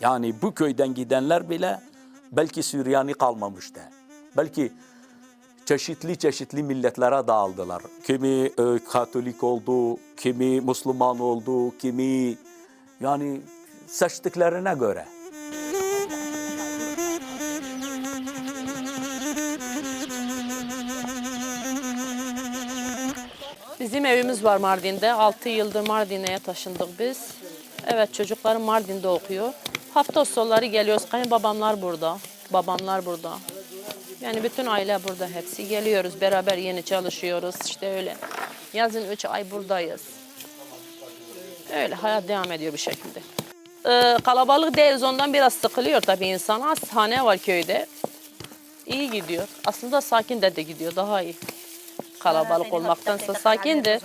Yani bu köyden gidenler bile belki Süryani kalmamıştı. Belki çeşitli çeşitli milletlere dağıldılar. Kimi e, Katolik oldu, kimi Müslüman oldu, kimi yani seçtiklerine göre. Bizim evimiz var Mardin'de. 6 yıldır Mardin'e taşındık biz. Evet çocuklarım Mardin'de okuyor. Hafta sonları geliyoruz. Kayınbabamlar burada. Babamlar burada. Yani bütün aile burada hepsi. Geliyoruz beraber yeni çalışıyoruz. İşte öyle. Yazın 3 ay buradayız. Öyle hayat devam ediyor bir şekilde. Ee, kalabalık değiliz ondan biraz sıkılıyor tabii insan. Az hane var köyde. İyi gidiyor. Aslında sakin de de gidiyor daha iyi. Kalabalık olmaktansa sakindir.